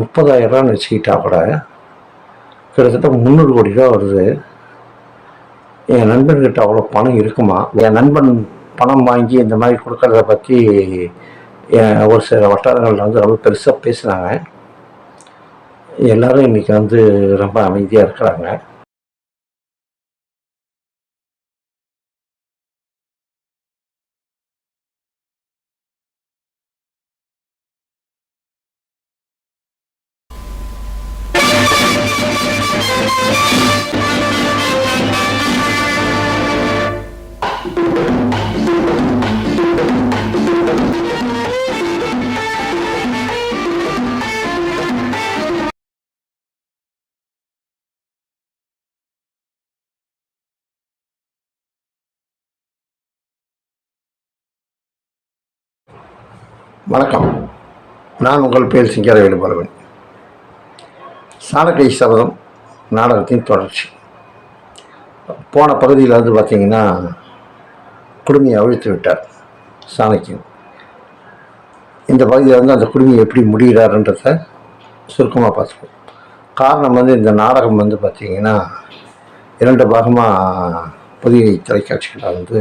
முப்பதாயிரம் ரூபான்னு வச்சுக்கிட்டா கூட கிட்டத்தட்ட முந்நூறு கோடி ரூபா வருது. என் நண்பன்கிட்ட அவ்வளோ பணம் இருக்குமா? என் நண்பன் பணம் வாங்கி இந்த மாதிரி கொடுக்கறத பற்றி என் ஒரு சில வட்டாரங்களில் வந்து ரொம்ப பெருசாக பேசுனாங்க எல்லாரும் இன்னைக்கு வந்து ரொம்ப அமைதியாக இருக்கிறாங்க. வணக்கம். நான் உங்கள் பேர் சிங்கார வேலுபாலவன் சாணக்கை சபதம் நாடகத்தின் தொடர்ச்சி. போன பகுதியில் வந்து பார்த்திங்கன்னா குடுமையை அவிழ்த்து விட்டார் சாணக்கியன் இந்த பகுதியில் வந்து அந்த குடுமையை எப்படி முடிகிறாருன்றத சுருக்கமாக பார்த்துக்கோம் காரணம் வந்து இந்த நாடகம் வந்து பார்த்திங்கன்னா இரண்டு பாகமாக புதிய தொலைக்காட்சிகளில் வந்து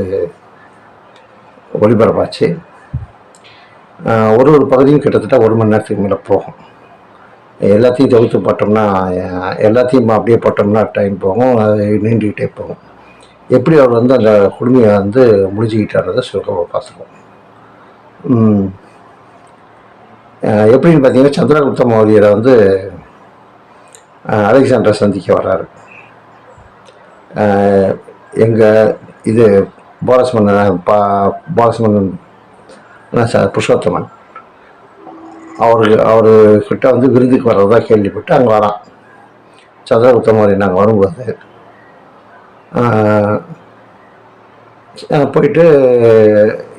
ஒளிபரப்பாச்சு. ஒரு ஒரு பகுதியும் கிட்டத்தட்ட ஒரு மணி நேரத்துக்கு மேலே போகும். எல்லாத்தையும் தொகுத்து போட்டோம்னா எல்லாத்தையும் அப்படியே போட்டோம்னா டைம் போகும் அது நீண்டுக்கிட்டே போகும். எப்படி அவர் வந்து அந்த குடுமையை வந்து முடிச்சுக்கிட்டாரதை சுருக்கமாக பார்த்துருவோம். எப்படின்னு பார்த்தீங்கன்னா சந்திரகுப்த மௌரியரை வந்து அலெக்சாண்டரை சந்திக்க வர்றாரு. எங்கள் இது போரஸ் மன்னன் பா போரஸ் மன்னன் சார் புருஷோத்தமன். அவர் அவர்கிட்ட வந்து விருந்துக்கு வர்றதா கேள்விப்பட்டு அங்கே வரான். சந்திரகுப்தமாரி நாங்கள் வரும்போது. போயிட்டு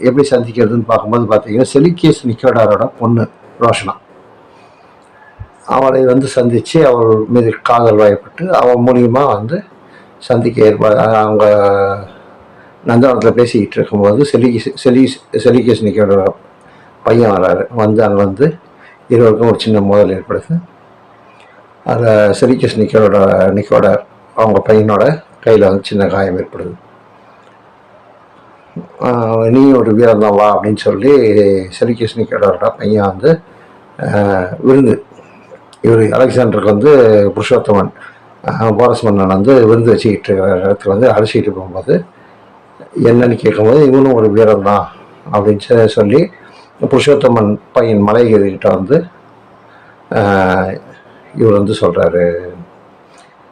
எப்படி சந்திக்கிறதுன்னு பார்க்கும்போது பார்த்தீங்கன்னா செலிக்கேஸ் நிக்கோடாரோட பொண்ணு ரோஷனா. அவளை வந்து சந்தித்து அவள் மீது காதல் வாய்ப்பட்டு அவள் மூலியமாக வந்து சந்திக்க ஏற்பாடு அவங்க நந்தவனத்தில் பேசிக்கிட்டு இருக்கும்போது செலிகி செலி செலிகேஸ் பையன் வராரு. வந்து அங்கே வந்து இருவருக்கும் ஒரு சின்ன மோதல் ஏற்படுது. அதில் செலிகேஸ் நிக்கோட நிக்கோட அவங்க பையனோட கையில் வந்து சின்ன காயம் ஏற்படுது. நீ ஒரு வீரம் தான் வா அப்படின்னு சொல்லி செலிகேஸ் நிக்கோட பையன் வந்து விருந்து இவர் அலெக்சாண்டருக்கு வந்து புருஷோத்தமன் ஆஹ் போரஸ் மன்னன் வந்து விருந்து வச்சுக்கிட்டு இருக்கிற இடத்துல வந்து அழைச்சிக்கிட்டு போகும்போது என்னன்னு கேட்கும்போது இவனும் ஒரு வீரன் தான் அப்படின்னு சொல்லி- சொல்லி புருஷோத்தமன் பையன் மலைகிரிக்கிட்ட வந்து இவர் வந்து சொல்கிறாரு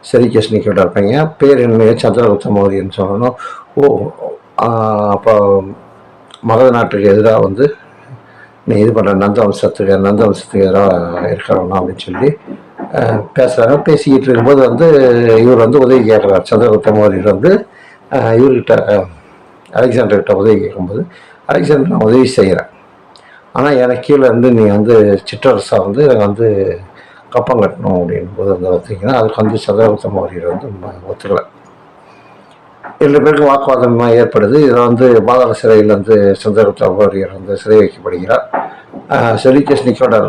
செரிகேஷ்னிக்கோட பையன் பேர் என்ன? சந்திரகுப்த மௌரியன்னு சொல்லணும். ஓ அப்போ மகத நாட்டுக்கு எதிராக வந்து நீ இது பண்ணுற நந்தவம்சத்துக்கு நந்தவம்சத்துக்கு எதிராக இருக்கிறவனா? அப்படின்னு சொல்லி பேசுகிறாங்க பேசிக்கிட்டு இருக்கும்போது வந்து இவர் வந்து உதவி கேட்குறாரு. சந்திரகுப்த மௌரியர் வந்து இவர்கிட்ட அலெக்சாண்டர்கிட்ட உதவி கேட்கும்போது அலெக்சாண்டர் நான் உதவி செய்கிறேன். ஆனால் எனக்கு கீழே இருந்து நீ வந்து சிற்றரசாக வந்து எனக்கு வந்து கப்பம் கட்டணும் அப்படின்னும் போது வந்து பார்த்தீங்கன்னா அதுக்கு வந்து சந்திரகுப்த மௌரியர் வந்து ஒத்துக்கலை. ரெண்டு பேருக்கும் வாக்குவாதமாக ஏற்படுது. இதில் வந்து பாதாள சிறையில் வந்து சந்திரகுப்த மௌரியர் வந்து சிறை வைக்கப்படுகிறார். செலிகேஷ் நிக்கோடர்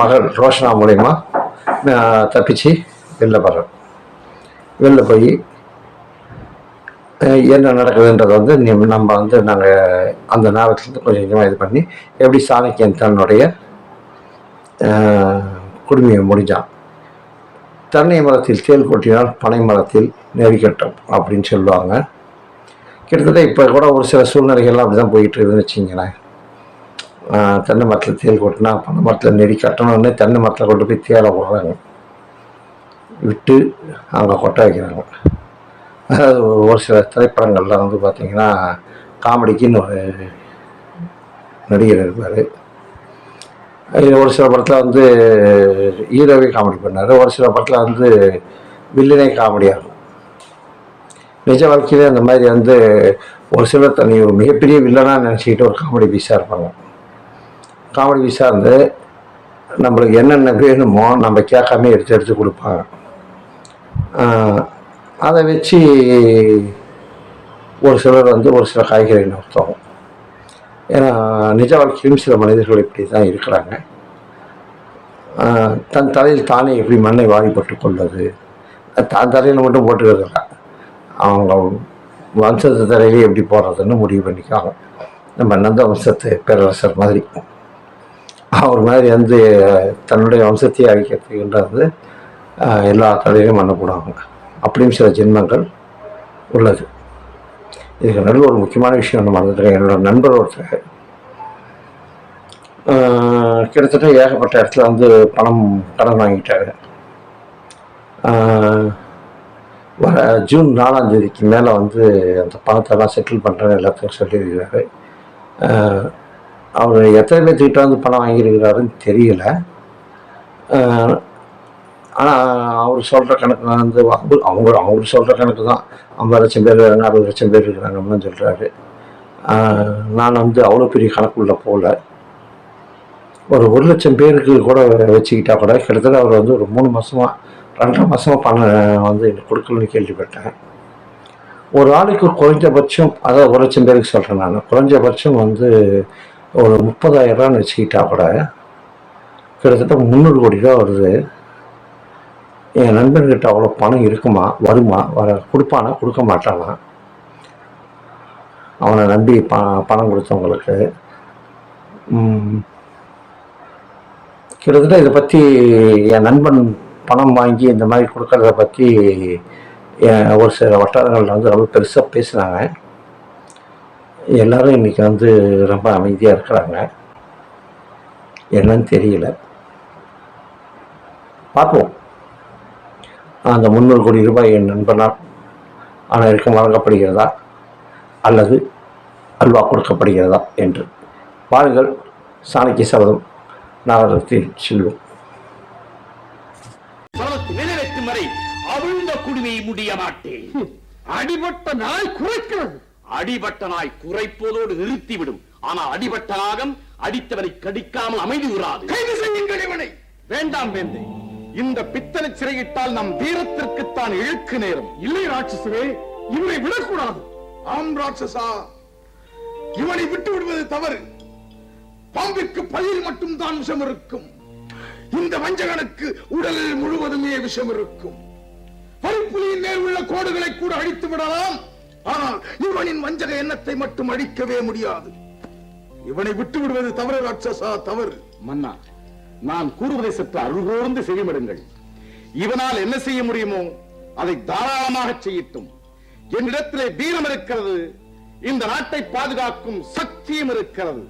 மகள் ரோஷனா மூலயமா தப்பிச்சு வெளில வர்றார். வெளில போய் என்ன நடக்குதுன்றதை வந்து நம்ம வந்து நாங்கள் அந்த நேரத்துலேருந்து கொஞ்சம் கொஞ்சமாக இது பண்ணி எப்படி சாணக்கியன் தன்னுடைய குடுமையை முடிஞ்சான். தென்னை மரத்தில் தேல் கொட்டினால் பனை மரத்தில் நெறிக்கட்டும் அப்படின்னு சொல்லுவாங்க. கிட்டத்தட்ட இப்போ கூட ஒரு சில சூழ்நிலைகள்லாம் அப்படி தான் போயிட்டு இருக்குதுன்னு வச்சிங்களேன் தென்னை மரத்தில் தேல் கொட்டினா பனை மரத்தில் நெறி கட்டணும்னு தென்னை மரத்தில் கொண்டு போய் தேலை விடுறாங்க விட்டு அங்கே கொட்ட வைக்கிறாங்க. ஒரு சில திரைப்படங்கள்ல வந்து பார்த்தீங்கன்னா காமெடிக்குன்னு ஒரு நடிகர் இருப்பார். ஒரு சில படத்தில் வந்து ஹீரோவே காமெடி பண்ணார். ஒரு சில படத்தில் வந்து வில்லனே காமெடியாக இருக்கும் நிஜ வாழ்க்கையிலே அந்த மாதிரி வந்து ஒரு சிலர் தனி ஒரு மிகப்பெரிய வில்லனாக நினச்சிக்கிட்டு ஒரு காமெடி பீஸாக இருப்பாங்க. காமெடி பீஸாக இருந்து நம்மளுக்கு என்னென்ன வேணுமோ நம்ம கேட்காம எடுத்து எடுத்து கொடுப்பாங்க. அதை வச்சு ஒரு சிலர் வந்து ஒரு சில காய்கறி நோக்கம் ஏன்னா நிஜ வாழ்க்கையிலும் சில மனிதர்கள் இப்படி தான் இருக்கிறாங்க. தன் தலையில் தானே எப்படி மண்ணை வாரிப்பட்டு கொள்வது? தான் தலையில் மட்டும் போட்டுக்கிறதில்ல அவங்க வம்சத்து தலையிலே எப்படி போடுறதுன்னு முடிவு பண்ணிக்காங்க நம்ம நந்த வம்சத்து பேரரசர் மாதிரி. அவர் மாதிரி வந்து தன்னுடைய வம்சத்தையே அழிக்கிறதுன்றது எல்லா தலையிலையும் மண்ணை போடுவாங்க. அப்படியும் சில ஜென்மங்கள் உள்ளது. இதுக்கு நடுவில் ஒரு முக்கியமான விஷயம் ஒன்று மறந்துட்டேன். என்னோட நண்பர் ஒருத்தர் கிட்டத்தட்ட ஏகப்பட்ட இடத்துல வந்து பணம் கடன் வாங்கிட்டாரு. வர ஜூன் நாலாம் தேதிக்கு மேலே வந்து அந்த பணத்தெல்லாம் செட்டில் பண்ணுறேன்னு எல்லாத்துக்கும் சொல்லியிருக்கிறாரு. அவர் எத்தனை பேர்த்துக்கிட்ட வந்து பணம் வாங்கியிருக்கிறாருன்னு தெரியல. ஆனால் அவர் சொல்கிற கணக்கு வந்து அவர் அவங்க அவர் சொல்கிற கணக்கு தான் ஐம்பது லட்சம் பேர் அறுபது லட்சம் பேர் இருக்கிறாங்கன்னு சொல்கிறாரு நான் வந்து அவ்வளோ பெரிய கணக்குள்ள போகல ஒரு ஒரு லட்சம் பேருக்கு கூட வச்சுக்கிட்டா கூட கிட்டத்தட்ட அவர் வந்து ஒரு மூணு மாதமாக ரெண்டரை மாதமாக பணம் வந்து எனக்கு கொடுக்கலன்னு கேள்விப்பட்டேன். ஒரு ஆளுக்கு குறைஞ்சபட்சம் அதாவது ஒரு லட்சம் பேருக்கு சொல்கிறேன் நான் குறைஞ்சபட்சம் வந்து ஒரு முப்பதாயிரரூவான்னு வச்சுக்கிட்டா கூட கிட்டத்தட்ட முந்நூறு கோடி ரூபா வருது. என் நண்பர்கிட்ட அவ்வளோ பணம் இருக்குமா? வருமா? வர கொடுப்பானா? கொடுக்க மாட்டானா? அவனை நம்பி ப பணம் கொடுத்தவங்களுக்கு. கிட்டத்தட்ட இதை பற்றி என் நண்பன் பணம் வாங்கி இந்த மாதிரி கொடுக்கறத பற்றி ஒரு சில வட்டாரங்களில் வந்து ரொம்ப பெருசாக பேசுனாங்க எல்லாரும் இன்னைக்கு வந்து ரொம்ப அமைதியாக இருக்கிறாங்க. என்னன்னு தெரியல. பார்ப்போம். அந்த முந்நூறு கோடி ரூபாய் என் நண்பனால் அனைவருக்கும் வழங்கப்படுகிறதா? அல்லது அல்வா கொடுக்கப்படுகிறதா என்று. பாருங்கள் சாணக்கிய சபதம் நாகரத்தில் செல்வோம். வரை அவிழ்ந்த குடுமையை முடிய மாட்டேன். அடிபட்ட நாய் குறைக்கிறது. அடிபட்ட நாய் குறைப்பதோடு நிறுத்திவிடும். ஆனால் அடிபட்ட நாகம் அடித்தவனை கடிக்காமல் அமைதி உறாது கைது செய்யுங்கள் இவனை. வேண்டாம் வேந்தே. இந்த பித்தளை சிறையிட்டால் நம் வீரத்திற்குத்தான் இழுக்கு நேரும். இல்லை ராட்சசரே இவனை விடக்கூடாது. ஆம் ராட்சசா. இவனை விட்டு விடுவது தவறு. பாம்பிற்கு பயிர் மட்டும் தான் விஷம் இருக்கும் இந்த வஞ்சகனுக்கு உடலில் முழுவதுமே விஷம் இருக்கும் பருப்புலியின் மேல் உள்ள கோடுகளை கூட அழித்து விடலாம். ஆனால் இவனின் வஞ்சக எண்ணத்தை மட்டும் அழிக்கவே முடியாது. இவனை விட்டு விடுவது தவறு ராட்சசா தவறு. மன்னா நான் கூறுவதை சற்று அருகோர்ந்து செவிமடுங்கள் இவனால் என்ன செய்ய முடியுமோ அதை தாராளமாக செய்யட்டும். என்னிடத்திலே வீரம் இருக்கிறது இந்த நாட்டை பாதுகாக்கும் சக்தியும் இருக்கிறது.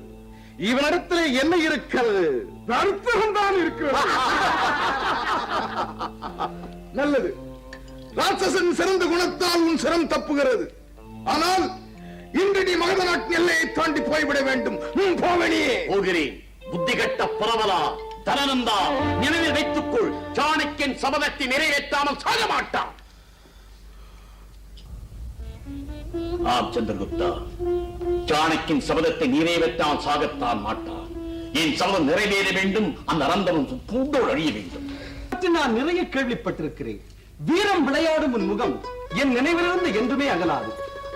இவனிடத்திலே என்ன இருக்கிறது? அற்புதம் தான் இருக்கிறது. நல்லது. ராட்சசன் சிறந்த குணத்தால் உன் சிரம் தப்புகிறது. ஆனால் இன்று நீ மகத நாட்டின் எல்லையை தாண்டி போய்விட வேண்டும். உன் போவனியே போகிறேன். புத்தி கட்ட புறவலா தனநந்தா நினைவில் வைத்துக்கொள். சாணக்கியன் சபதத்தை நிறைவேற்றாமல் சாக மாட்டான். ஆம் சந்திரகுப்தா. சாணக்கின் சபதத்தை நிறைவேற்றாமல் சாகத்தான் மாட்டான். என் சபதம் நிறைவேற வேண்டும். அந்த அரந்தமும் பூண்டோடு அழிய வேண்டும். நான் நிறைய கேள்விப்பட்டிருக்கிறேன். வீரம் விளையாடும் உன் முகம் என் நினைவிலிருந்து என்றுமே அகலாது.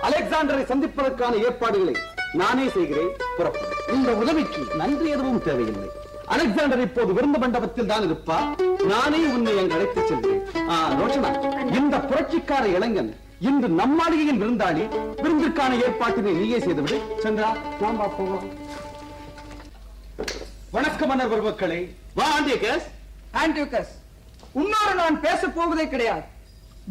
அலெக்சாண்டரை சந்திப்பதற்கான ஏற்பாடுகளை நானே செய்கிறேன். புறப்படும் இந்த உதவிக்கு நன்றி எதுவும் தேவையில்லை. அலெக்சாண்டர் இப்போது விருந்த மண்டபத்தில் தான் இருப்பார். நானே உன்னை அங்கு அழைத்துச் செல்கிறேன். ரோஷனா இந்த புரட்சிக்கார இளைஞன் இன்று நம் மாளிகையில் விருந்தாளி விருந்திற்கான ஏற்பாட்டினை நீயே செய்துவிடு. சந்திரா நாம் வா போகலாம் வணக்கம் மன்னர் பெருமக்களே வா ஆண்டியகஸ் ஆன்டியூக்கஸ் உன்னோடு நான் பேச போவதே கிடையாது.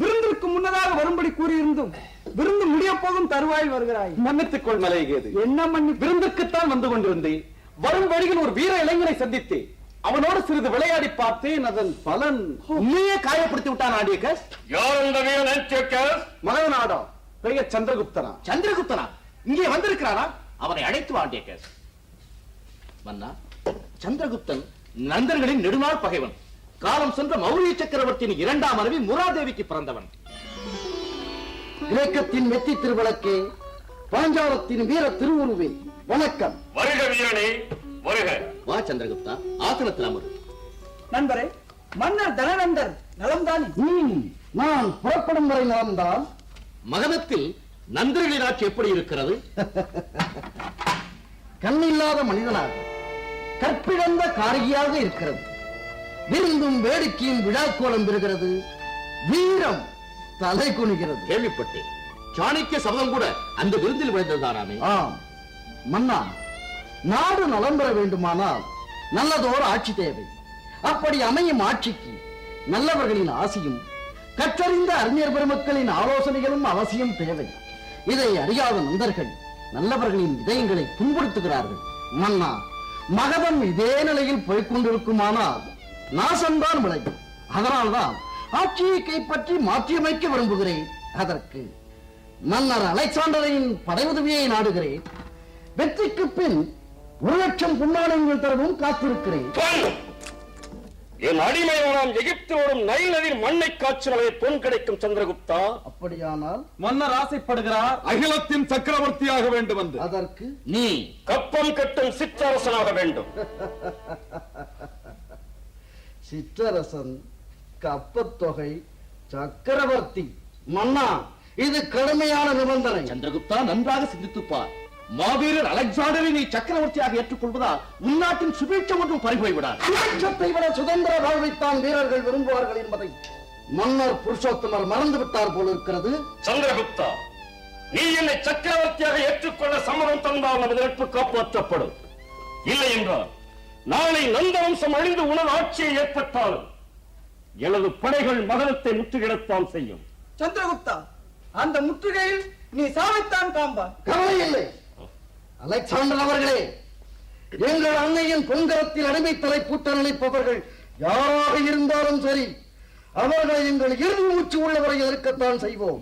விருந்திற்கு முன்னதாக வரும்படி கூறியிருந்தும் விருந்து முடிய போகும் தருவாயில் வருகிறாய். மன்னித்துக் கொள் மலையேது என்ன மன்னி விருந்துக்குத்தான் வந்து கொண்டிருந்தேன். வரும் வழியில் ஒரு வீர இளைஞனை சந்தித்தேன். அவனோடு சிறிது விளையாடி பார்த்தேன். அதன் பலன் உண்மையே காயப்படுத்தி விட்டான் ஆண்டியகஸ் யார் வீரன் மகனாடா பெயர் சந்திரகுப்தனா? சந்திரகுப்தனா? இங்கே வந்திருக்கிறாரா? அவரை அழைத்து வாண்டியகஸ் மன்னா சந்திரகுப்தன் நந்தர்களின் நெடுநாள் பகைவன். காலம் சென்ற மௌரிய சக்கரவர்த்தியின் இரண்டாம் மனைவி முராதேவிக்கு பிறந்தவன். கிரேக்கத்தின் வெற்றி திருவிளக்கே பாஞ்சாலத்தின் வீர திருவுருவே. வணக்கம். வருக வீரனே வருக. வா சந்திரகுப்தா. ஆசனத்தில் அமரு. நண்பரே மன்னர் தனநந்தர் நலம்தானே? நான் புறப்படும் வரை நடந்தால் மகதத்தில் நந்தர்களின் ஆட்சி எப்படி இருக்கிறது? கண்ணில்லாத மனிதனாக கற்பிழந்த காரியாக இருக்கிறது. விருந்தும் வேடிக்கையும் விழாக்கோலம் பெறுகிறது. வீரம் தலை குனிகிறது. கேள்விப்பட்டேன். சாணக்கிய சபதம் கூட அந்த விருந்தில் விளைந்ததுதானாமே ஆம். மன்னா நாடு நலம் பெற வேண்டுமானால் நல்லதோர் ஆட்சி தேவை. அப்படி அமையும் ஆட்சிக்கு நல்லவர்களின் ஆசியும் கற்றறிந்த அறிஞர் பெருமக்களின் ஆலோசனைகளும் அவசியம் தேவை. இதை அறியாத நண்பர்கள் நல்லவர்களின் இதயங்களை புண்படுத்துகிறார்கள் மன்னா மகதம் இதே நிலையில் போய்கொண்டிருக்குமானால் நாசம்தான் விளையும். அதனால்தான் ஆட்சியை கைப்பற்றி மாற்றியமைக்க விரும்புகிறேன். அதற்கு மன்னர் அலெக்சாண்டரின் படை உதவியை நாடுகிறேன். வெற்றிக்கு பின் ஒரு லட்சம் புண்ணாடங்கள் தரவும் காத்திருக்கிறேன். என் அடிமையானாம் எகிப்தோடும் நைல் நதியில் மண்ணை காய்ச்சினவை பொன் கிடைக்கும் சந்திரகுப்தா. அப்படியானால் மன்னர் ஆசைப்படுகிறார். அகிலத்தின் சக்கரவர்த்தியாக வேண்டும் என்று. அதற்கு நீ. கப்பம் கட்டும் சிற்றரசனாக வேண்டும். சிற்றரசன் கப்பத்தொகை சக்கரவர்த்தி. மன்னா இது கடுமையான நிபந்தனை. சந்திரகுப்தா நன்றாக சிந்தித்துப் பார் மாவீரர் அலெக்சாண்டரை நீ சக்கரவர்த்தியாக ஏற்றுக்கொள்வதால் உன்னாட்டின் சுபீட்சம் ஒன்றும் பறிபோய் விடாது சுபிட்சத்தை விட சுதந்திர வாழ்வைத்தான் வீரர்கள் விரும்புவார்கள் என்பதை மன்னர் புருஷோத்தமர் மறந்து விட்டார் போல இருக்கிறது. சந்திரகுப்தா நீ என்னை சக்கரவர்த்தியாக ஏற்றுக்கொள்ள சம்மதம் தந்தால் நமது நட்பு காப்பாற்றப்படும். இல்லை என்றால் நாளை நந்தவம்சம் அழிந்து உனது ஆட்சியை ஏற்பட்டாலும் எனது படைகள் மகனத்தை முற்றுகிடத்தான் செய்யும். சந்திரகுப்தா அந்த முற்றுகையில் நீ சாவைத்தான் காண்பாய். கவலை இல்லை. அலெக்சாண்டர் அவர்களே எங்கள் அன்னையின் பொங்கலத்தில் அடிமை தலைப்பூட்ட நினைப்பவர்கள் யாராக இருந்தாலும் சரி அவர்களை எங்கள் இறுதி மூச்சு உள்ளவரை எதிர்க்கத்தான் செய்வோம்.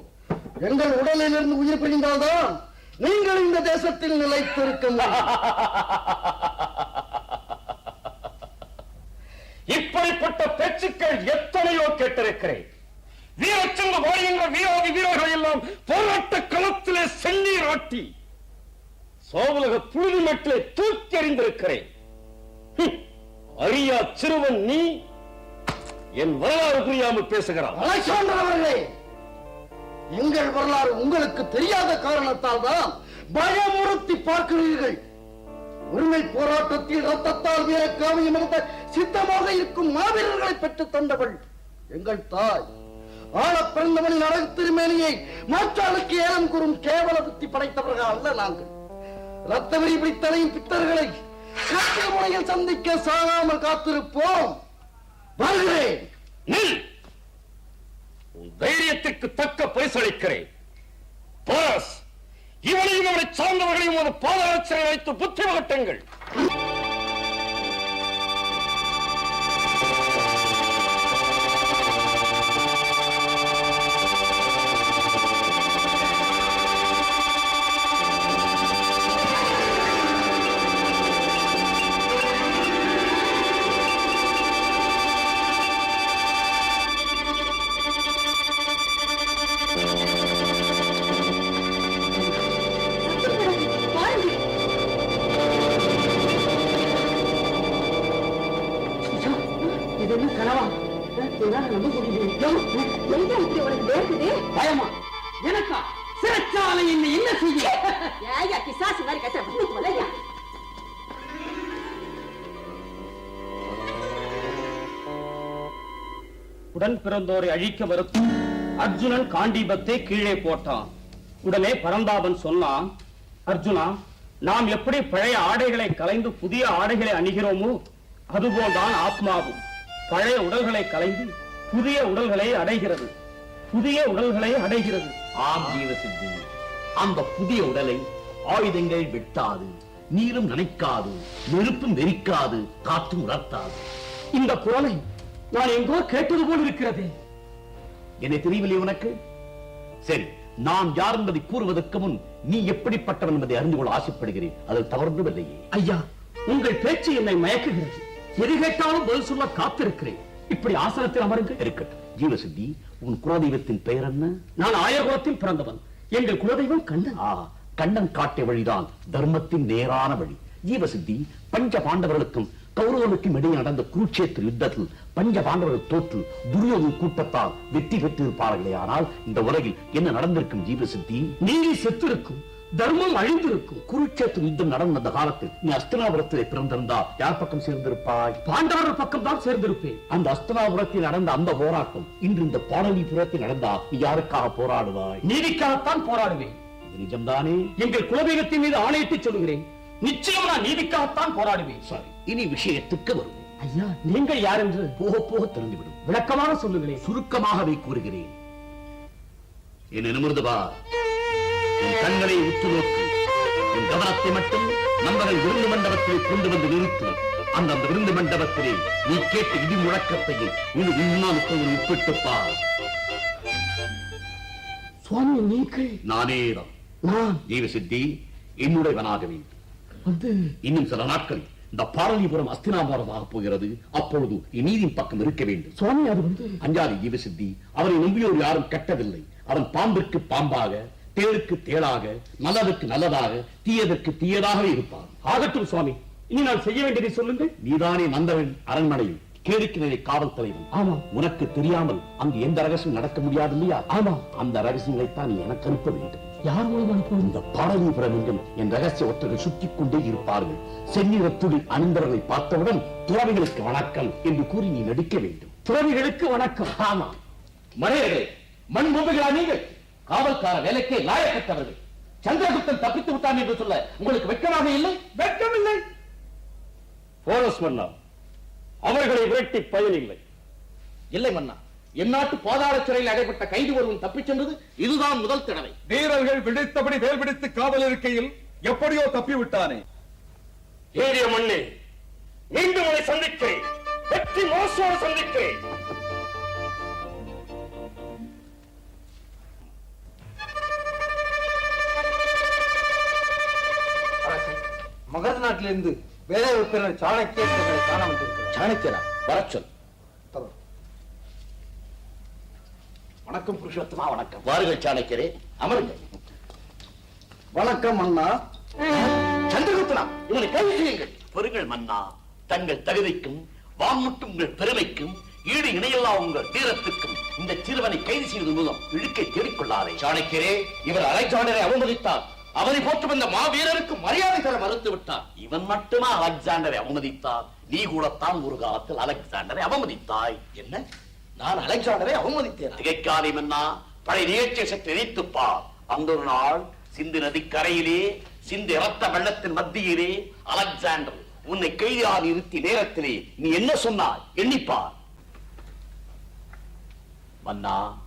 எங்கள் உடலிலிருந்து உயிர் பிரிந்தால்தான் நீங்கள் இந்த தேசத்தில் நிலைத்திருக்க இப்படிப்பட்ட பேச்சுக்கள் எத்தனையோ கேட்டிருக்கிறேன். வீரச்சங்க வாழுகின்ற வீராதி வீரர்கள் எல்லாம் போராட்ட களத்திலே செல்லி ஆட்டி சோவலக புழுதி மட்டிலே தூக்கி எறிந்திருக்கிறேன் அரியா சிறுவன் நீ என் வரலாறு புரியாமல் பேசுகிறான் அலெக்சாண்டர் அவர்களே எங்கள் வரலாறு உங்களுக்கு தெரியாத காரணத்தால் தான் பயமுறுத்தி பார்க்கிறீர்கள். உரிமை போராட்டத்தில் ரத்தத்தால் வீர காவியம் சித்தமாக இருக்கும் மாவீரர்களை பெற்று தந்தவள் எங்கள் தாய். ஆழ பிறந்தவனின் அழகு திருமேனியை மாற்றாளுக்கு ஏலம் கூறும் கேவல புத்தி படைத்தவர்கள் அல்ல நாங்கள். ரத்த பிடித்தலையும் பித்தர்களை கட்டிய முறையில் சந்திக்க சாகாமல் காத்திருப்போம். வருகிறேன். உன் தைரியத்திற்கு தக்க பரிசளிக்கிறேன். இவனையும் அவனை சார்ந்தவர்களையும் ஒரு பாதாளச்சிறை வைத்து புத்தி வகட்டுங்கள் உடன் பிறந்தோரை அழிக்க மறுத்து அர்ஜுனன் காண்டீபத்தை கீழே போட்டான். உடனே பரந்தாபன் சொன்னான் அர்ஜுனா நாம் எப்படி பழைய ஆடைகளை கலைந்து புதிய ஆடைகளை அணிகிறோமோ அதுபோல்தான் ஆத்மாவும். பழைய உடல்களை கலைந்து புதிய உடல்களை அடைகிறது. புதிய உடல்களை அடைகிறது. ஆம் ஜீவசித்தி. அந்த புதிய உடலை ஆயுதங்கள் வெட்டாது நீரும் நினைக்காது நெருப்பும் வெறிக்காது காற்றும் உலர்த்தாது. இந்த குரலை நான் எங்கோ கேட்டது போல் இருக்கிறது. என்னை தெரியவில்லை உனக்கு? சரி நான் யார் என்பதை கூறுவதற்கு முன் நீ எப்படிப்பட்டவன் என்பதை அறிந்து கொள்ள ஆசைப்படுகிறேன். அதில் தவறுவதில்லையே ஐயா உங்கள் பேச்சு என்னை மயக்குகிறது. எது கேட்டாலும் பதில் சொல்ல காத்திருக்கிறேன். இப்படி ஆசனத்தில் அமருங்க இருக்கட்டும். ஜீவசித்தி உன் குலதெய்வத்தின் பெயர் என்ன? நான் ஆயர்குலத்தில் பிறந்தவன். எங்கள் குலதெய்வம் கண்ணன். ஆ கண்ணன் காட்டிய வழிதான் தர்மத்தின் நேரான வழி. ஜீவசித்தி பஞ்ச பாண்டவர்களுக்கும் கௌரவனுக்கும் இடையே நடந்த குருட்சேத்திர யுத்தத்தில் பஞ்ச பாண்டவர்கள் தோற்று துரியோதன் கூட்டத்தால் வெற்றி பெற்றிருப்பார்களே. ஆனால் இந்த உலகில் என்ன நடந்திருக்கும் ஜீவசித்தி நீங்கள் செத்திருக்கும் தர்மம் அழிந்திருக்கும். குருட்சேத்திர யுத்தம் நடந்த அந்த காலத்தில் நீ அஸ்தனாபுரத்திலே பிறந்திருந்தா யார் பக்கம் சேர்ந்திருப்பாய்? பாண்டவர் பக்கம் தான் சேர்ந்திருப்பேன். அந்த அஸ்தனாபுரத்தில் நடந்த அந்த போராட்டம் இன்று இந்த பாடலிபுரத்தில் நடந்தா நீ யாருக்காக போராடுவாய்? நீதிக்காகத்தான் போராடுவேன். நிஜம்தானே? எங்கள் குலதெய்வத்தின் மீது ஆணையிட்டு சொல்கிறேன் நிச்சயம் நான் நீதிக்காகத்தான் போராடுவேன். சரி இனி விஷயத்துக்கு வருவோம். ஐயா நீங்கள் யார் என்று? போக போக தெரிந்துவிடும் விளக்கமாக சொல்லுங்களேன். சுருக்கமாகவே கூறுகிறேன். என் நிமிர்ந்து வா. என் கண்களை உற்று நோக்கு. என் கவனத்தை மட்டும் நண்பர்கள் விருந்து மண்டபத்தில் கொண்டு வந்து நிறுத்து. அந்த விருந்து மண்டபத்திலே நீ கேட்ட இடி முழக்கத்தையும் இது விஞ்ஞானத்தையும் ஒப்பிட்டு பார் சுவாமி நீங்கள் நானேதான் நான். ஜீவ சித்தி என்னுடையவனாக வேண்டும். வந்து இன்னும் சில நாட்களில் இந்த பாரலிபுரம் அஸ்தினாபாரமாக போகிறது. அப்பொழுது நீதியின் பக்கம் இருக்க வேண்டும். சுவாமி அது வந்து அஞ்சாதி ஜீவசித்தி அவரை நம்பியோர் யாரும் கட்டவில்லை. அவன் பாம்பிற்கு பாம்பாக தேளுக்கு தேளாக நல்லதுக்கு நல்லதாக தீயதற்கு தீயதாக இருப்பான். ஆகட்டும் சுவாமி இனி நான் செய்ய வேண்டியதை சொல்லுங்கள். நீதானே நந்தவன் அரண்மனையில் கேளிக்கு நிலை காவல் தலைவன். ஆமாம். உனக்கு தெரியாமல் அங்கு எந்த ரகசியம் நடக்க முடியாது இல்லையா ஆமாம். அந்த ரகசியங்களைத்தான் எனக்கு அனுப்ப வேண்டும். யார் மூலம் அனுப்புவது? இந்த பாடலிபுரம் எங்கும் என் ரகசிய ஒற்றர்கள் சுற்றிக் கொண்டே இருப்பார்கள். செந்நிறத்துடி அணிந்தவர்களை பார்த்தவுடன் துறவிகளுக்கு வணக்கம் என்று கூறி நீ நடிக்க வேண்டும். துறவிகளுக்கு வணக்கம். ஆமா. மனையர்களே மண் பொம்மைகளா நீங்கள்? காவல்கார வேலைக்கே லாயக்கற்றவர்கள் சந்திரகுப்தன் தப்பித்து விட்டான் என்று சொல்ல உங்களுக்கு வெட்கமாக இல்லை? வெட்கமில்லை. போரஸ் மன்னா அவர்களை விரட்டி பயனில்லை. இல்லை மன்னா. எந்நாட்டு பாதாள சிறையில் அடைபட்ட கைது ஒருவன் தப்பிச் சென்றது இதுதான் முதல் தடவை. வீரர்கள் விழித்தபடி வேல் பிடித்து காவல் இருக்கையில் எப்படியோ தப்பி விட்டானே ஏறிய மண்ணே மீண்டும் உன்னை சந்திக்கிறேன். வெற்றி மோசோடு சந்திக்கிறேன். மகத நாட்டிலிருந்து வேத உப்பினர் சாணக்கியர் காண வந்திருக்கிறார் சாணக்கியரா? வரச்சொல். வணக்கம் புருஷோத்தமா வணக்கம். வாருங்கள் சாணக்கியரே அமருங்கள். வணக்கம் அண்ணா. சந்திரகுப்தனா இவனை கைது செய்யுங்கள். பொருங்கள் மன்னா. தங்கள் தகுதிக்கும் வான்முட்டும் உங்கள் பெருமைக்கும் ஈடு இணையில்லா உங்கள் தீரத்துக்கும் இந்த சிறுவனை கைது செய்வது மூலம் இழுக்கை தேடிக்கொள்ளாதே. சாணக்கியரே இவர் அலெக்சாண்டரை அவமதித்தார். அவனை போற்று வந்த மாவீரருக்கு மரியாதை தர மறுத்து விட்டார். இவன் மட்டுமா அலெக்சாண்டரை அவமதித்தார்? நீ கூடத்தான் ஒரு காலத்தில் அலெக்சாண்டரை அவமதித்தாய். என்ன? நான் அலெக்சாண்டரை அவமதித்தேன்? திகைக்காதே மன்னா பழைய நிகழ்ச்சியை சற்று நினைத்துப் அந்த ஒரு நாள் சிந்து நதி கரையிலே சிந்து இரத்த வெள்ளத்தின் மத்தியிலே அலெக்சாண்டர் உன்னை கைதியாக நிறுத்தி நேரத்திலே நீ என்ன சொன்னாய்? எண்ணிப்பார். மன்னா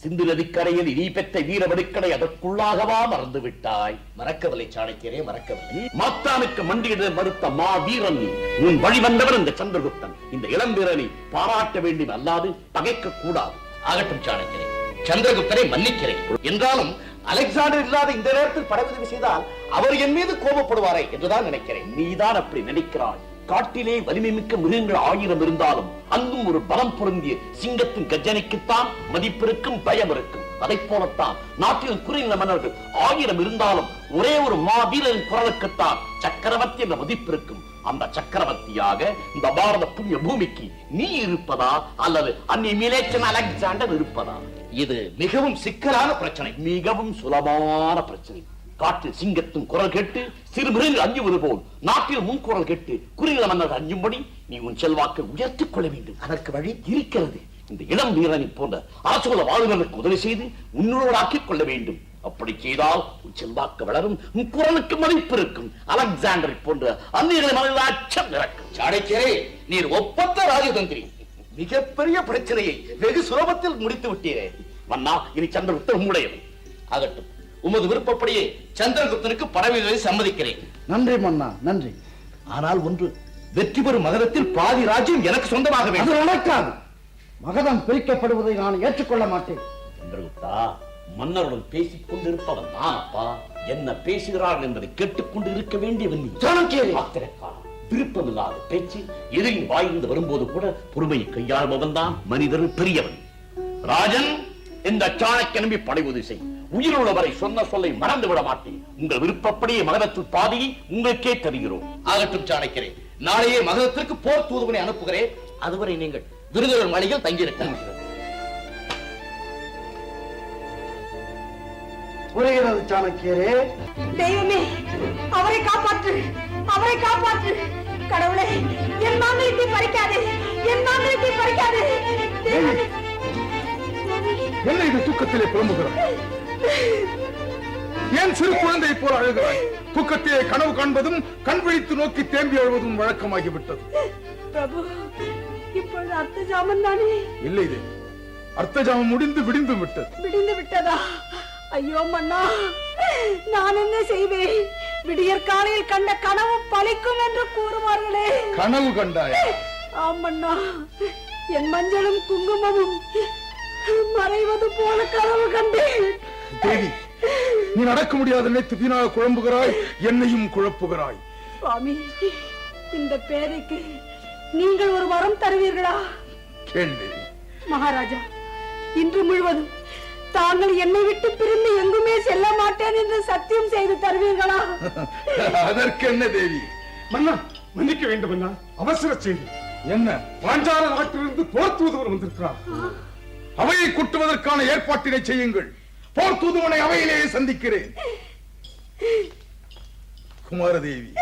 சிந்து நதிக்கரையில் நீ பெற்ற வீரவடுக்கடை அதற்குள்ளாகவா மறந்து விட்டாய் மறக்கவில்லை சாணக்கியரே மறக்கவில்லை. மாத்தானுக்கு மண்டியிட மறுத்த மா வீரன் உன் வழி வந்தவர் இந்த சந்திரகுப்தன். இந்த இளம்பீரனை பாராட்ட வேண்டும் அல்லாது பகைக்க கூடாது. ஆகட்டும் சாணக்கியரே. சந்திரகுப்தனை மன்னிக்கிறேன். என்றாலும் அலெக்சாண்டர் இல்லாத இந்த நேரத்தில் படகுதவி செய்தால் அவர் என் மீது கோபப்படுவாரே என்றுதான் நினைக்கிறேன். நீதான் அப்படி நினைக்கிறாய். காட்டிலே வலிமை மிக்க மிருகங்கள் ஆயிரம் இருந்தாலும் அங்கும் ஒரு பலம் பொருந்திய சிங்கத்தின் கர்ஜனைக்குத்தான் மதிப்பிருக்கும் பயம் இருக்கும் அதை போலத்தான் நாட்டில் குறைந்த மன்னர்கள் ஆயிரம் இருந்தாலும் ஒரே ஒரு மாவீரரின் குரலுக்குத்தான் சக்கரவர்த்தி என்ற மதிப்பு இருக்கும் அந்த சக்கரவர்த்தியாக இந்த பாரத புண்ணிய பூமிக்கு நீ இருப்பதா அல்லது அந்நிய மிலேச்சன் அலெக்சாண்டர் இருப்பதா? இது மிகவும் சிக்கலான பிரச்சனை. மிகவும் சுலபமான பிரச்சனை. காட்டில் சிங்கத்தின் குரல் கேட்டு சிறு மிருகங்கள் அஞ்சுவது போல் நாட்டில் முன் குரல் கேட்டு குறுநில மன்னர் அஞ்சும்படி நீ உன் செல்வாக்கை உயர்த்திக் கொள்ள வேண்டும். அதற்கு வழி இருக்கிறது. இந்த இளம் வீரனை போன்ற அரசுல வாழ்வதற்கு உதவி செய்து உன்னோடு ஆக்கிக் கொள்ள வேண்டும். அப்படி செய்தால் உன் செல்வாக்கு வளரும் உன் குரலுக்கு மதிப்பு இருக்கும். அலெக்சாண்டரை போன்ற அந்நியர்களை மனதில் அச்சம் இறக்கும் சாடைக்கரே நீர் ஒப்பந்த ராஜதந்திரி. மிகப்பெரிய பிரச்சனையை வெகு சுலபத்தில் முடித்து விட்டீரே. மன்னா இனி சந்திரகுப்தன் உம்முடையது ஆகட்டும். உமது விருப்பப்படியே சந்திரகுப்தனுக்கு படவில்லை சம்மதிக்கிறேன். நன்றி மன்னா நன்றி. ஆனால் ஒன்று வெற்றி பெறும் மகரத்தில் பாதி ராஜ்யம் எனக்கு சொந்தமாக வேண்டும். நடக்காது. மகதம் பிரிக்கப்படுவதை நான் ஏற்றுக்கொள்ள மாட்டேன். சந்திரகுப்தா மன்னருடன் பேசிக் கொண்டிருப்பவன் நான் அப்பா. என்ன பேசுகிறார்கள் என்பதை கேட்டுக்கொண்டு இருக்க வேண்டியவன். விருப்பமில்லாத பேச்சு எதிரின் வாயிலிருந்து வரும்போது கூட பொறுமையை கையாளுபவன் தான் மனிதர் பெரியவன். ராஜன் இந்த சாணக்கிய நம்பி படை உதவி செய். உயிருள்ளவரை சொன்ன சொல்லை மறந்து விட மாட்டேன். உங்கள் விருப்பப்படியே மகதத்தில் பாதியை உங்களுக்கே தருகிறோம். ஆகட்டும் சாணக்கியரே நாளையே மகதத்திற்கு போர் தூதுவனை அனுப்புகிறேன். அதுவரை நீங்கள் விருதுகள் மலையில் தங்கியிருக்க புரிகிறது சாணக்கியரே. தெய்வமே அவரை காப்பாற்று அவரை காப்பாற்று. கடவுளே என் மாங்கலத்தை பறிக்காதே என் மாங்கலத்தை பறிக்காதே. என்ன இது தூக்கத்திலே புலம்புகிறாய்? ஏன் சிறு குழந்தை போல அழுகிறாய். தூக்கத்திலே கனவு காண்பதும் கண் விழித்து நோக்கி தேம்பி அழுவதும் வழக்கமாகிவிட்டது. பிரபு இப்பொழுது அர்த்த ஜாமம் தானே? இல்லை இது அர்த்தஜாமம் முடிந்து விடிந்து விட்டது. விடிந்து விட்டதா? ஐயோ மன்னா நான் என்ன செய்வேன்? விடியற் காலையில் கண்ட கனவு பலிக்கும் என்று கூறுவார்களே. கனவு கண்டாய்? ஆமண்ணா என் மஞ்சளும் குங்குமமும் மறைவது போல கனவு கண்டேன். தேவி நீ நடக்க முடியாத நினைத்து வீணாக குழம்புகிறாய் என்னையும் குழப்புகிறாய். சுவாமி இந்த பேதைக்கு நீங்கள் ஒரு வரம் தருவீர்களா? கேள்வி. மகாராஜா இன்று முழுவதும் தாங்கள் என்னை விட்டு பிரிந்து எங்குமே செல்ல மாட்டேன் என்று சத்தியம் செய்து தருவீர்களா? அதற்கு என்ன தேவி? மன்னா மன்னிக்க வேண்டும் அண்ணா அவசர செய்தி. என்ன? பாஞ்சால நாட்டிலிருந்து போர் தூதுவர் வந்திருக்கிறார் அவையை கூட்டுவதற்கான ஏற்பாட்டினை செய்யுங்கள். போர் தூதுவனை அவையிலேயே சந்திக்கிறேன். குமாரதேவி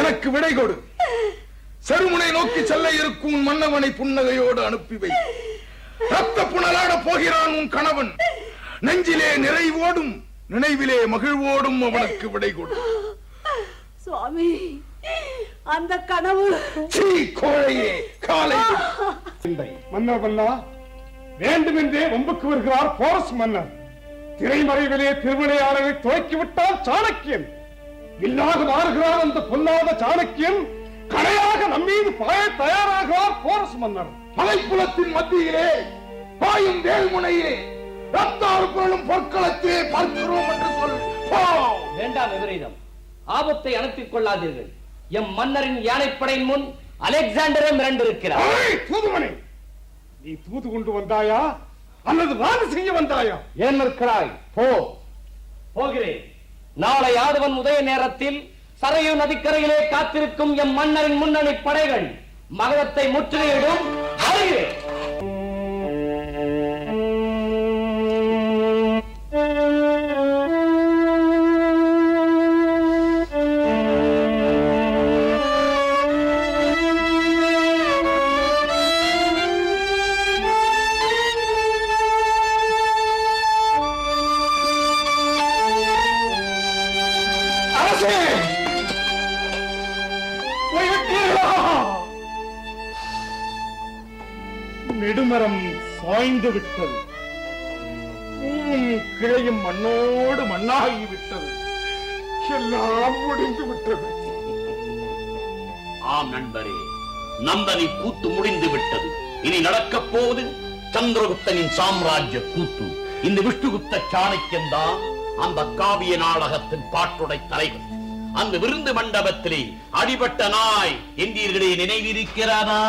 எனக்கு விடை கொடு. செருமுனை நோக்கி செல்ல இருக்கும் உன் மன்னவனை புன்னகையோடு அனுப்பி வை. ரத்த புனலாட போகிறான் உன் கணவன். நெஞ்சிலே நிறைவோடும் நினைவிலே மகிழ்வோடும் அவனுக்கு விடை கொடு. சுவாமி அந்த கனவு. கோழையே காலை. மன்னா வேண்டுமென்றே வம்புக்கு வருகிறார் போரஸ் மன்னர். திரைமறைவிலே திருவிளையாடலை துவக்கி விட்டால் சாணக்கியன். வில்லாக மாறுகிறார் அந்த பொல்லாத சாணக்கியன். கடையாக நம்மீது பாய தயாராகிறார் போரஸ் மன்னர். மலைப்புலத்தின் மத்தியிலே பாயும் வேல்முனையிலே ரத்தாறு புரளும் பொற்களத்திலே பார்க்கிறோம் என்று சொல் போ! வேண்டாம் விபரீதம். ஆபத்தை அனுப்பிக் கொள்ளாதீர்கள். எம் மன்னரின் யானைப்படையின் முன் அலெக்சாண்டரே மிரண்டிருக்கிறார் ஏய், தூதுவனே! நீ தூது கொண்டு வந்தாயா? அல்லது வாது செய்ய வந்தாயா? ஏன் நிற்கிறாய்? போ. போகிறேன். நாளை யாதவன் உதய நேரத்தில் சரையு நதிக்கரையிலே காத்திருக்கும் எம் மன்னரின் முன்னணி படைகள் மகதத்தை முற்றுகையிடும். வருகிறேன் நெடுமரம் சாய்ந்து விட்டது. பூவும் கிளையும் மண்ணோடு மண்ணாகி விட்டது எல்லாம் முடிந்து விட்டது. ஆம் நண்பரே நந்தனை கூத்து முடிந்து விட்டது. இனி நடக்கப் போவது சந்திரகுப்தனின் சாம்ராஜ்ய கூத்து. இந்த விஷ்ணுகுப்த சாணக்கியன் தான் அந்த காவிய நாடகத்தின் பாட்டுடை தலைவர். அந்த விருந்து மண்டபத்திலே அடிபட்ட நாய் என்றீர்களே நினைவிருக்கிறதா?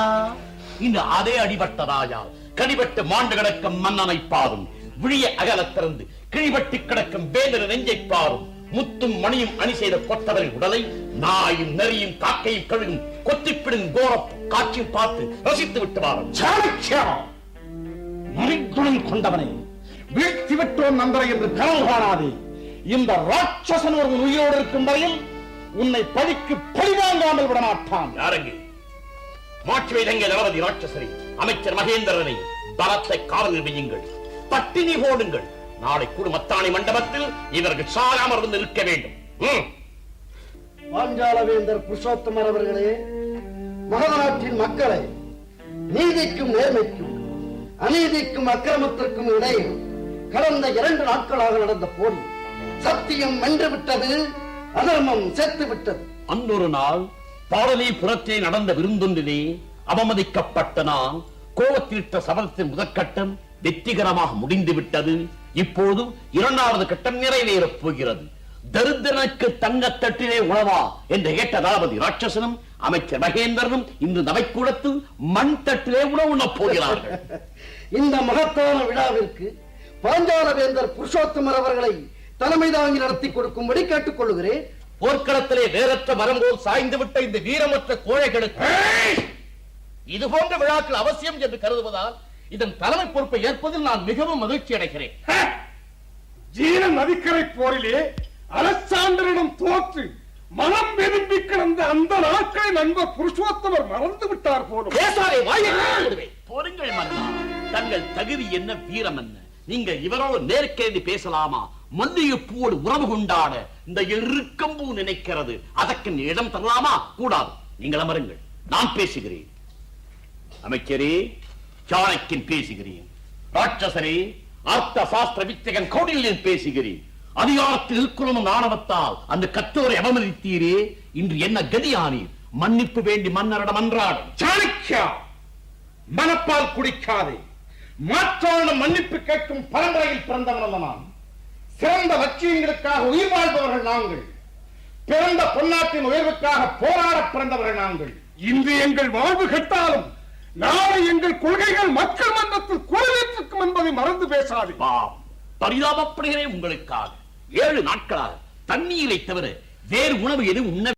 இந்த அதே அடிபட்ட ராஜா கடிபட்டு மாண்டு கிடக்கும் மன்னனை பாரும். விழிய அகல திறந்து கிழிபட்டு கிடக்கும் வேந்தர நெஞ்சை பாரும். முத்தும் மணியும் அணி செய்த கொத்தவரின் உடலை நாயும் நரியும் காக்கையும் கழுகும் கொத்திப்பிடும் கோர காட்சியும் பார்த்து ரசித்து விட்டு வாரம். சாணக்கியா மறிக்குணம் வீழ்த்தி விட்டோம் நந்தரை என்று கனவு காணாதே. இந்த ராட்சசன் ஒரு உயிரோடு இருக்கும் வரையில் உன்னை பழிக்கு பழிவாங்காமல் விடமாட்டான். யாரங்க மாற்றுவை தங்க தளபதி ராட்சசரை அமைச்சர் மகேந்திரனை பலத்தை காவலில் வையுங்கள் பட்டினி போடுங்கள். நாளை குடும்பத்தானி மண்டபத்தில் இவர்கள் சாராமர்ந்து நிற்க வேண்டும். பாஞ்சாலவேந்தர் புருஷோத்தமர் அவர்களே மகத நாட்டின் மக்களே நீதிக்கும் நேர்மைக்கும் அநீதிக்கும் அக்கிரமத்திற்கும் இடையில் கடந்த இரண்டு நாட்களாக நடந்த போர் சத்தியம் வென்று விட்டது அதர்மம் செத்து விட்டது அன்றொரு நாள் பாடலிபுரத்தே நடந்த விருந்தொன்றிலே அவமதிக்கப்பட்ட நான் கோவத்திட்ட சபதத்தின் முதற்கட்டம் வெற்றிகரமாக முடிந்து விட்டது இப்போது இரண்டாவது கட்டம் நிறைவேறப் போகிறது. தரித்திரனுக்கு தங்கத்தட்டிலே உணவா என்று கேட்ட தளபதி ராட்சசனும் அமைச்சர் மகேந்திரனும் இன்று நவைக்கூடத்தில் மண் தட்டிலே உணவு உண்ணப் போகிறார்கள். இந்த மகத்தான விழாவிற்கு பாஞ்சாலவேந்தர் புருஷோத்தமர் அவர்களை தலைமை தாங்கி நடத்தி கொடுக்கும்படி கேட்டுக் கொள்கிறேன் போர்க்களத்திலே வேறற்ற மரம் போல் சாய்ந்து விட்ட இந்த வீரமற்ற கோழைகளுக்கு இது போன்ற விழாக்கள் அவசியம் என்று கருதுவதால் இதன் தலைமை பொறுப்பை ஏற்பதில் நான் மிகவும் மகிழ்ச்சி அடைகிறேன். ஜீன நதிக்கரை போரிலே அலெக்சாண்டரிடம் தோற்று மனம் விரும்பி கிடந்த அந்த நாட்களை நண்பர் புருஷோத்தமர் மறந்து விட்டார் போலும். போருங்கள் மன்னா. தங்கள் தகுதி என்ன வீரம் என்ன? நீங்க இவரோடு நேர்கேள்வி பேசலாமா? மல்லிகைப்பூவோடு உறவு கொண்டாட இந்த எருக்கம்பூ நினைக்கிறது. அதற்கு இடம் தரலாமா? கூடாது. நீங்கள் அமருங்கள். நான் பேசுகிறேன். அமைச்சரே சாணக்கியன் பேசுகிறேன். ராட்சசரே அர்த்த சாஸ்திர வித்தகன் கௌடில்யன் பேசுகிறேன். அதிகாரத்தில் இருக்கிறோம் ஆணவத்தால் அந்த கத்தோரை அவமதித்தீரே. இன்று என்ன கதியானீர்? மன்னிப்பு வேண்டி மன்னரிடம் அன்றாடும். சாணக்கியா மனப்பால் குடிக்காதே. மாற்றான மன்னிப்பு கேட்கும் பரம்பரையில் பிறந்தவன் நான். சிறந்த லட்சியங்களுக்காக உயிர் வாழ்பவர்கள் நாங்கள். பிறந்த பொன்னாட்டின் உயர்வுக்காக போராட பிறந்தவர்கள் நாங்கள். இன்று எங்கள் வாழ்வு கெட்டாலும் நாளை எங்கள் கொள்கைகள் மக்கள் மன்றத்தில் குரலேற்றிருக்கும் என்பதை மறந்து பேசாதே. பாவம். பரிதாபப்படுகிறேன் உங்களுக்காக. ஏழு நாட்களாக தண்ணீரை தவிர வேறு உணவு எதுவும் உண்ண